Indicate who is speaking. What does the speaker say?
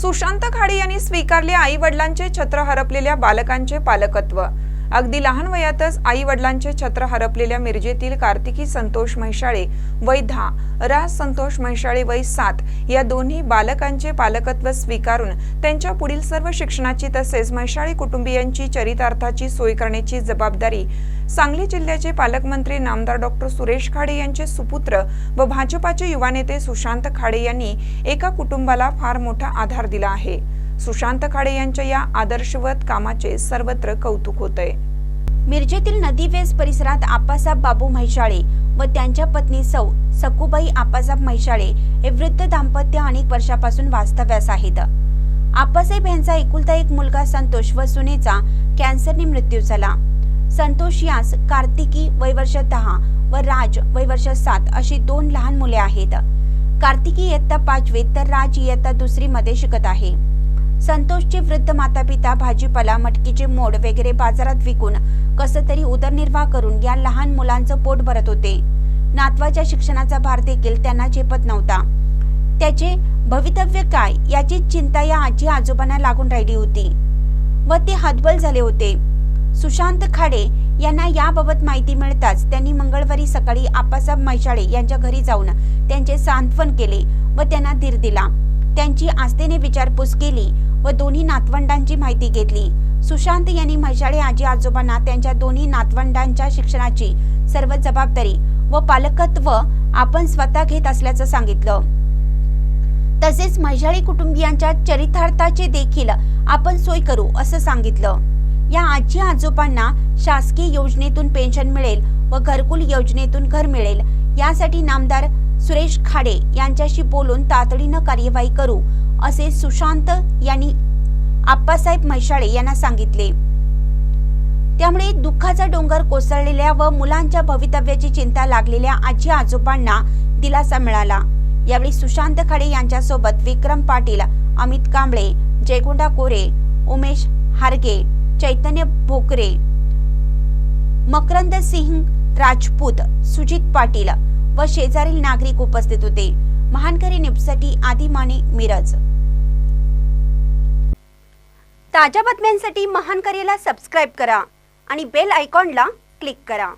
Speaker 1: सुशांत खाडे यांनी स्वीकारले आई वडिलांचे छत्र हरपलेल्या बालकांचे पालकत्व. अगदी लहान वयातच आई वडिलांचे छत्र हरपलेल्या मिरजेतील कार्तिकी संतोष म्हैसाळे वय दहा राज संतोष म्हैसाळे वय सात या दोन्ही बालकांचे पालकत्व स्वीकारून त्यांच्या पुढील सर्व शिक्षणाची तसेच म्हैसाळे कुटुंबियांची चरितार्थाची सोय करण्याची जबाबदारी सांगली जिल्ह्याचे पालकमंत्री नामदार डॉक्टर सुरेश खाडे यांचे सुपुत्र व भाजपाचे युवा नेते सुशांत खाडे यांनी एका कुटुंबाला फार मोठा आधार दिला आहे. सुशांत खाडे यांच्या या आदर्शवत कामाचे सर्वत्र कौतुक होतंय.
Speaker 2: मिरजेतील नदी वेस परिसरात आप्पासाहेब बाबू म्हैशाळे व त्यांच्या पत्नी सौ सकुबाई आप्पासाहेब म्हैशाळे हे वृद्ध दाम्पत्य अनेक वर्षापासून वास्तव्यास आहेत. आप्पासाहेब यांचा एकुलता एक मुलगा संतोष व सुनेचा कॅन्सरने मृत्यू झाला. संतोष यास कार्तिकी वयवर्ष दहा व राज वयवर्ष सात अशी दोन लहान मुले आहेत. कार्तिकी इयत्ता पाचवीत तर राज इयत्ता दुसरी मध्ये शिकत आहे. संतोषचे वृद्ध माता पिता भाजीपाला मटकीचे मोड वगैरे बाजारात विकून कसं तरी उदरनिर्वाह करून या लहान मुलांचं पोट भरत होते. नातवाच्या शिक्षणाचा भार देखील त्यांना झेपत नव्हता. त्याचे भवितव्य काय याची चिंता या आजी आजोबांना लागून राहिली होती. व ते हतबल झाले होते. सुशांत खाडे यांना याबाबत माहिती मिळताच त्यांनी मंगळवारी सकाळी आप्पासाहेब मैशाळे यांच्या घरी जाऊन त्यांचे सांत्वन केले व त्यांना धीर दिला. त्यांची आस्थेने विचारपूस केली व दोन्ही नातवंडांची माहिती घेतली. सुशांत यांनी म्हैसाळे आजी आजोबांना त्यांच्या दोन्ही नातवंडांच्या शिक्षणाची सर्व जबाबदारी व पालकत्व आपण स्वतः घेत असल्याचं सांगितलं. तसेच म्हैसाळी कुटुंबियांच्या चरितार्थाचे देखील आपण सोय करू असं सांगितलं. या आजी आजोबांना शासकीय योजनेतून पेन्शन मिळेल व घरकुल योजनेतून घर मिळेल. यासाठी नामदार सुरेश खाडे यांच्याशी बोलून तातडीनं कार्यवाही करू असे सुशांत यांनी आप्पासाहेब म्हैसाळे यांना सांगितले. त्यामुळे दुःखाचा डोंगर कोसळलेल्या व मुलांच्या भवितव्याची चिंता लागलेल्या आजी आजोबांना दिलासा मिळाला. यावेळी सुशांत खाडे यांच्यासोबत विक्रम पाटील अमित कांबळे जयगोंडा कोरे उमेश हारगे चैतन्य भोकरे मकरंद सिंह राजपूत सुजित पाटील व शेजारील नागरिक उपस्थित होते. महानकरी न्यूजसाठी आदी माने मिरज. ताज्या बातम्यांसाठी महानकरीला सबस्क्राईब करा आणि बेल आयकॉनला क्लिक करा.